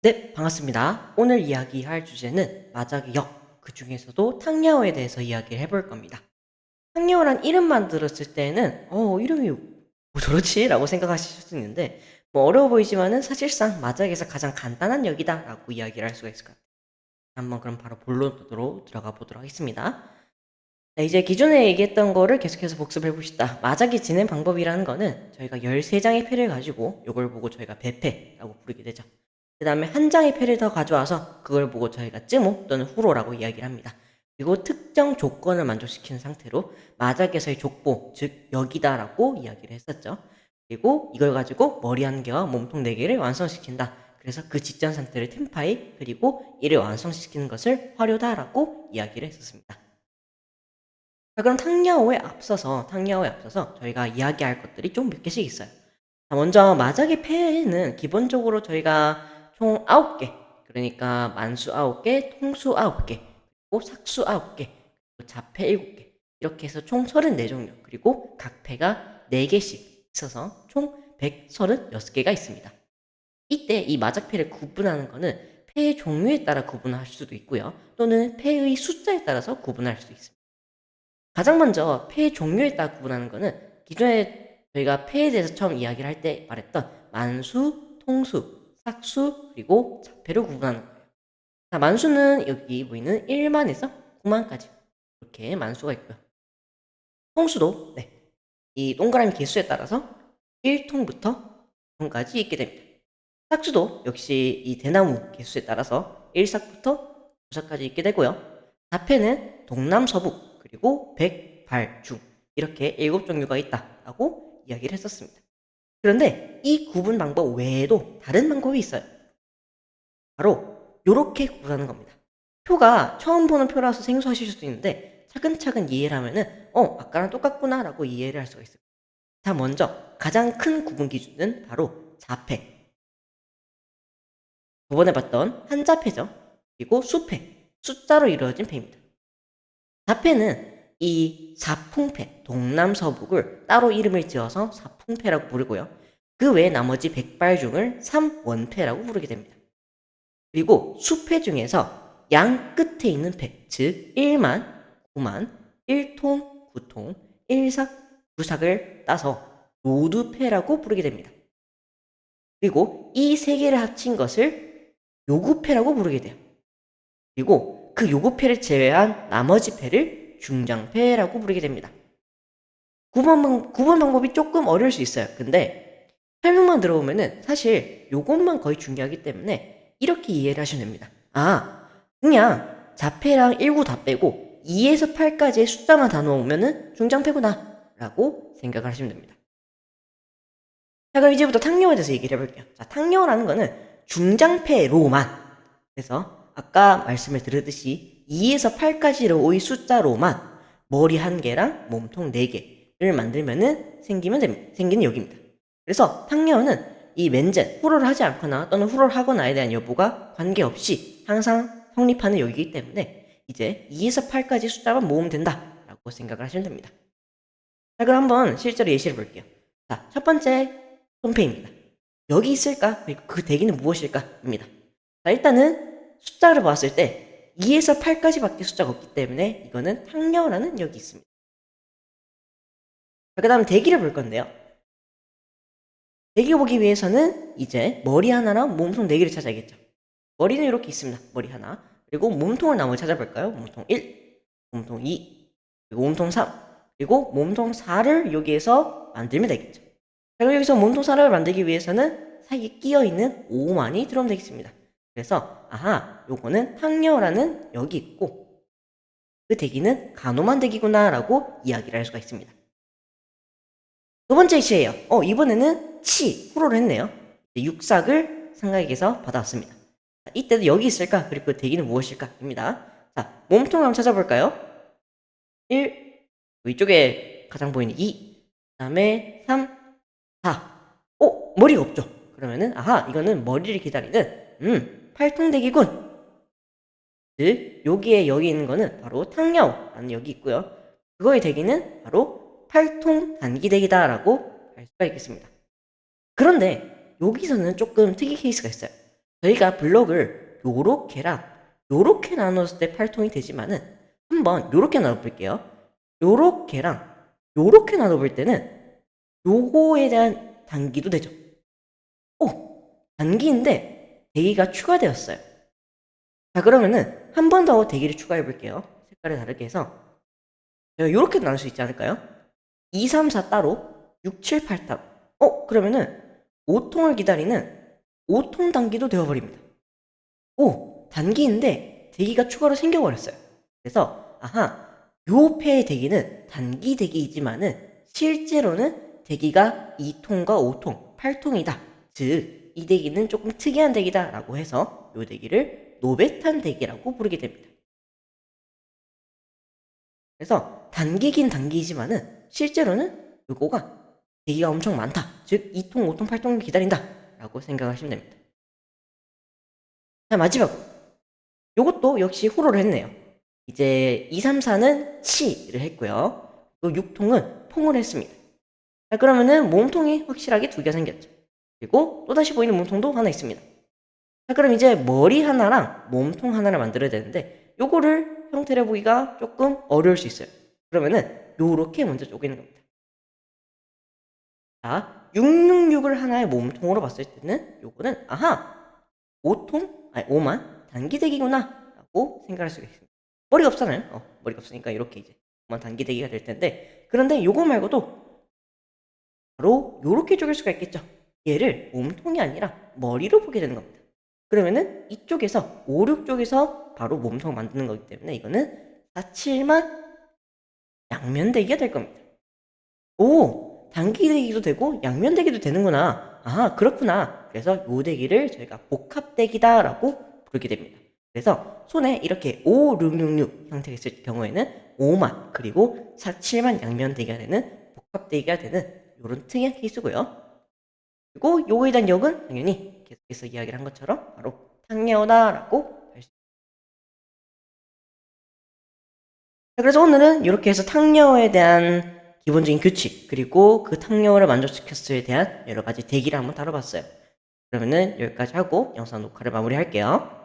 네, 반갑습니다. 오늘 이야기할 주제는 마작의 역, 그 중에서도 탕야오에 대해서 이야기를 해볼 겁니다. 탕야오란 이름만 들었을 때는 어, 이름이 뭐 저렇지? 라고 생각하실 수 있는데 뭐 어려워 보이지만은 사실상 마작에서 가장 간단한 역이다 라고 이야기를 할 수가 있을 것 같아요. 한번 그럼 바로 본론으로 들어가 보도록 하겠습니다. 네, 이제 기존에 얘기했던 거를 계속해서 복습해 봅시다. 마작이 지낸 방법이라는 거는 저희가 13장의 패를 가지고 이걸 보고 저희가 배패라고 부르게 되죠. 그 다음에 한 장의 패를 더 가져와서 그걸 보고 저희가 쯔모 또는 후로라고 이야기를 합니다. 그리고 특정 조건을 만족시키는 상태로 마작에서의 족보, 즉 여기다라고 이야기를 했었죠. 그리고 이걸 가지고 머리 한 개와 몸통 네 개를 완성시킨다. 그래서 그 직전 상태를 템파이 그리고 이를 완성시키는 것을 화료다라고 이야기를 했었습니다. 자, 그럼 탕야오에 앞서서 탕야오에 앞서서 저희가 이야기할 것들이 좀 몇 개씩 있어요. 자, 먼저 마작의 패는 기본적으로 저희가 총 9개, 그러니까 만수 9개, 통수 9개, 그리고 삭수 9개, 그리고 자패 7개, 이렇게 해서 총 34종류, 그리고 각 패가 4개씩 있어서 총 136개가 있습니다. 이때 이 마작패를 구분하는 거는 패의 종류에 따라 구분할 수도 있고요. 또는 패의 숫자에 따라서 구분할 수도 있습니다. 가장 먼저 패의 종류에 따라 구분하는 거는 기존에 저희가 패에 대해서 처음 이야기를 할 때 말했던 만수, 통수, 삭수, 그리고 자패를 구분하는 거예요. 자, 만수는 여기 보이는 1만에서 9만까지 이렇게 만수가 있고요. 통수도 네, 이 동그라미 개수에 따라서 1통부터 9통까지 있게 됩니다. 삭수도 역시 이 대나무 개수에 따라서 1삭부터 9삭까지 있게 되고요. 자패는 동남서북 그리고 백, 발, 중 이렇게 7종류가 있다라고 이야기를 했었습니다. 그런데 이 구분 방법 외에도 다른 방법이 있어요. 바로 이렇게 구분하는 겁니다. 표가 처음 보는 표라서 생소하실 수도 있는데 차근차근 이해를 하면은 어 아까랑 똑같구나 라고 이해를 할 수가 있어요. 자 먼저 가장 큰 구분 기준은 바로 자패. 저번에 봤던 한자패죠. 그리고 수패, 숫자로 이루어진 패입니다. 자패는 이 사풍패, 동남서북을 따로 이름을 지어서 사풍패라고 부르고요. 그 외에 나머지 백발 중을 삼원패라고 부르게 됩니다. 그리고 수패 중에서 양 끝에 있는 패, 즉 1만, 9만, 1통, 9통, 1삭, 9삭을 따서 로두패라고 부르게 됩니다. 그리고 이 세 개를 합친 것을 요구패라고 부르게 돼요. 그리고 그 요구패를 제외한 나머지 패를 중장패라고 부르게 됩니다. 구분, 구분 방법이 조금 어려울 수 있어요. 근데 설명만 들어보면은 사실 요것만 거의 중요하기 때문에 이렇게 이해를 하시면 됩니다. 아, 그냥 자패랑 1구 다 빼고 2에서 8까지의 숫자만 다 넣으면은 중장패구나 라고 생각을 하시면 됩니다. 자, 그럼 이제부터 탕령에 대해서 얘기를 해볼게요. 자, 탕령이라는 거는 중장패로만 그래서 아까 말씀을 드렸듯이 2에서 8까지로의 숫자로만 머리 한 개랑 몸통 네 개를 만들면은 생기면 됩니다. 생기는 여기입니다. 그래서 탕녀는 이 맨젠 후로를 하지 않거나 또는 후로를 하거나에 대한 여부가 관계없이 항상 성립하는 여기이기 때문에 이제 2에서 8까지 숫자만 모으면 된다라고 생각을 하시면 됩니다. 자, 그럼 한번 실제로 예시를 볼게요. 자, 첫 번째 손패입니다. 여기 있을까? 그리고 그 대기는 무엇일까?입니다. 자, 일단은 숫자를 봤을 때 2에서 8까지밖에 숫자가 없기 때문에 이거는 탕녀라는 역이 있습니다. 그 다음 대기를 볼 건데요. 대기 보기 위해서는 이제 머리 하나랑 몸통 4개를 찾아야겠죠. 머리는 이렇게 있습니다. 머리 하나. 그리고 몸통을 나머지 찾아볼까요? 몸통 1, 몸통 2, 그리고 몸통 3, 그리고 몸통 4를 여기에서 만들면 되겠죠. 그리고 여기서 몸통 4를 만들기 위해서는 사이에 끼어있는 5만이 들어오면 되겠습니다. 그래서 아하 요거는 탕녀라는 역이 있고 그 대기는 간호만 대기구나 라고 이야기를 할 수가 있습니다. 두 번째 시예요. 어 이번에는 치 후로를 했네요. 육삭을 상가에게서 받아왔습니다. 자, 이때도 여기 있을까? 그리고 그 대기는 무엇일까?입니다. 자 몸통 한번 찾아볼까요? 1 이쪽에 가장 보이는 2 그다음에 3 4 오 머리가 없죠. 그러면은 아하 이거는 머리를 기다리는 음 팔통대기군. 즉 여기에 여기 있는 거는 바로 탕야오라는 역이 있고요. 그거의 대기는 바로 팔통 단기대기다라고 할 수가 있겠습니다. 그런데 여기서는 조금 특이 케이스가 있어요. 저희가 블록을 요렇게랑 요렇게 나눴을 때 8통이 되지만은 한번 요렇게 나눠볼게요. 요렇게랑 요렇게 나눠볼 때는 요거에 대한 단기도 되죠. 오! 단기인데 대기가 추가되었어요. 자 그러면은 한 번 더 대기를 추가해 볼게요. 색깔을 다르게 해서 요렇게 나눌 수 있지 않을까요? 2, 3, 4 따로 6, 7, 8 따로 어? 그러면은 5통을 기다리는 5통 단기도 되어버립니다. 오! 단기인데 대기가 추가로 생겨버렸어요. 그래서 아하 요 패의 대기는 단기 대기이지만은 실제로는 대기가 2통과 5통, 8통이다. 즉 이 대기는 조금 특이한 대기다 라고 해서 요 대기를 노베탄 대기라고 부르게 됩니다. 그래서 단기긴 단기이지만은 실제로는 요거가 대기가 엄청 많다. 즉 2통, 5통, 8통을 기다린다 라고 생각하시면 됩니다. 자 마지막 요것도 역시 후로를 했네요. 이제 2, 3, 4는 치를 했고요. 요 6통은 통을 했습니다. 자, 그러면은 몸통이 확실하게 두개 생겼죠. 그리고 또다시 보이는 몸통도 하나 있습니다. 자, 그럼 이제 머리 하나랑 몸통 하나를 만들어야 되는데 요거를 형태를 보기가 조금 어려울 수 있어요. 그러면은 요렇게 먼저 쪼개는 겁니다. 자, 666을 하나의 몸통으로 봤을 때는 요거는 아하! 5통? 아니 5만 단기대기구나 라고 생각할 수가 있습니다. 머리가 없잖아요. 어, 머리가 없으니까 이렇게 이제 만 단기대기가 될 텐데 그런데 요거 말고도 바로 요렇게 쪼갤 수가 있겠죠. 얘를 몸통이 아니라 머리로 보게 되는 겁니다. 그러면은 이쪽에서 5, 6쪽에서 바로 몸통 만드는 거기 때문에 이거는 4, 7만 양면대기가 될 겁니다. 오! 단기대기도 되고 양면대기도 되는구나. 아, 그렇구나. 그래서 요 대기를 저희가 복합대기다 라고 부르게 됩니다. 그래서 손에 이렇게 5, 6, 6, 6 형태가 있을 경우에는 5만 그리고 4, 7만 양면대기가 되는 복합대기가 되는 이런 특이한 케이스고요. 그리고 요거에 대한 역은 당연히 계속해서 이야기를 한 것처럼 바로 탕야오다라고 할 수 있습니다. 그래서 오늘은 이렇게 해서 탕야오에 대한 기본적인 규칙 그리고 그 탕야오를 만족시켰을에 대한 여러 가지 대기를 한번 다뤄봤어요. 그러면은 여기까지 하고 영상 녹화를 마무리할게요.